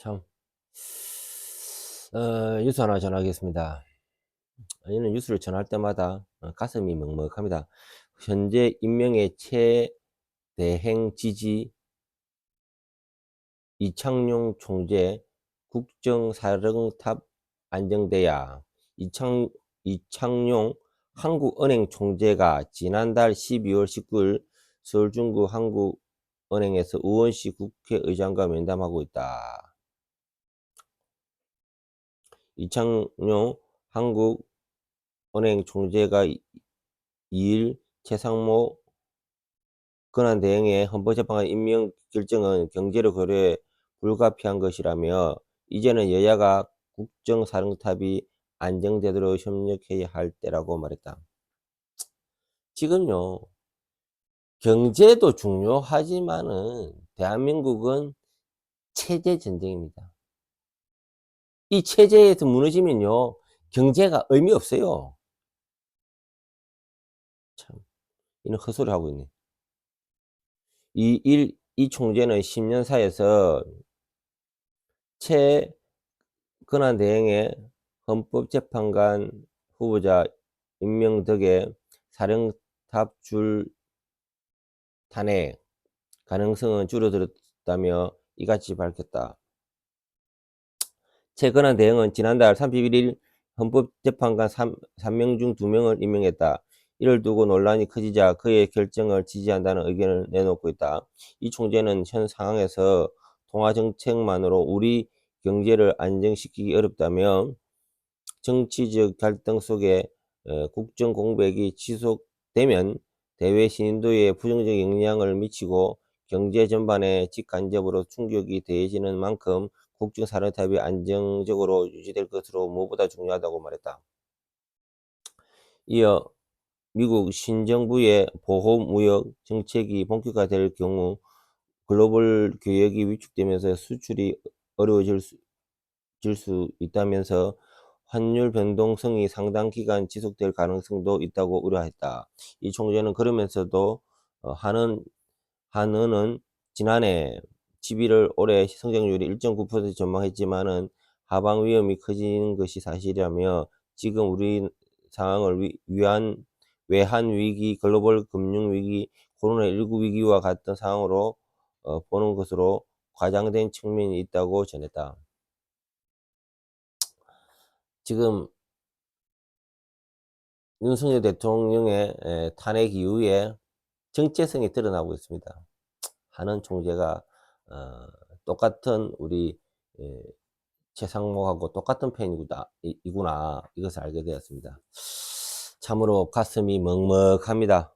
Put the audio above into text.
참, 어, 뉴스 하나 전하겠습니다. 저는 뉴스를 전할 때마다 어, 가슴이 먹먹합니다. 현재 임명의 최대행 지지 이창용 총재 국정사령탑 안정돼야 이창, 이창용 한국은행 총재가 지난달 12월 19일 서울 중구 한국은행에서 우원식 국회의장과 면담하고 있다. 이창용 한국은행 총재가 2일 최상모 권한대행의 헌법재판관 임명 결정은 경제를 고려해 불가피한 것이라며 이제는 여야가 국정사령탑이 안정되도록 협력해야 할 때라고 말했다. 지금요, 경제도 중요하지만은 대한민국은 체제 전쟁입니다. 이 체제에서 무너지면요, 경제가 의미 없어요. 참, 이는 헛소리 하고 있네. 이 일, 이 총재는 10년 사이에서 최근한 대행의 헌법재판관 후보자 임명 덕에 사령탑 줄 탄핵 가능성은 줄어들었다며 이같이 밝혔다. 최근한 대행은 지난달 31일 헌법재판관 3, 3명 중 2명을 임명했다. 이를 두고 논란이 커지자 그의 결정을 지지한다는 의견을 내놓고 있다. 이 총재는 현 상황에서 통화 정책만으로 우리 경제를 안정시키기 어렵다며 정치적 갈등 속에 어, 국정 공백이 지속되면 대외 신인도에 부정적 영향을 미치고 경제 전반에 직간접으로 충격이 대해지는 만큼 국정 사령탑이 안정적으로 유지될 것으로 무엇보다 중요하다고 말했다. 이어 미국 신정부의 보호무역 정책이 본격화될 경우 글로벌 교역이 위축되면서 수출이 어려워질 수, 질수 있다면서 환율 변동성이 상당 기간 지속될 가능성도 있다고 우려했다. 이 총재는 그러면서도 어, 한은 한은은 지난해 11월 올해 성장률이 1.9% 전망했지만은 하방 위험이 커지는 것이 사실이라며 지금 우리 상황을 위, 위한 외환 위기, 글로벌 금융 위기, 코로나19 위기와 같은 상황으로 어, 보는 것으로 과장된 측면이 있다고 전했다. 지금 윤석열 대통령의 에, 탄핵 이후에 정체성이 드러나고 있습니다. 하는 총재가 어, 똑같은 우리 에, 최상목하고 똑같은 편이구나 이것을 알게 되었습니다. 참으로 가슴이 먹먹합니다.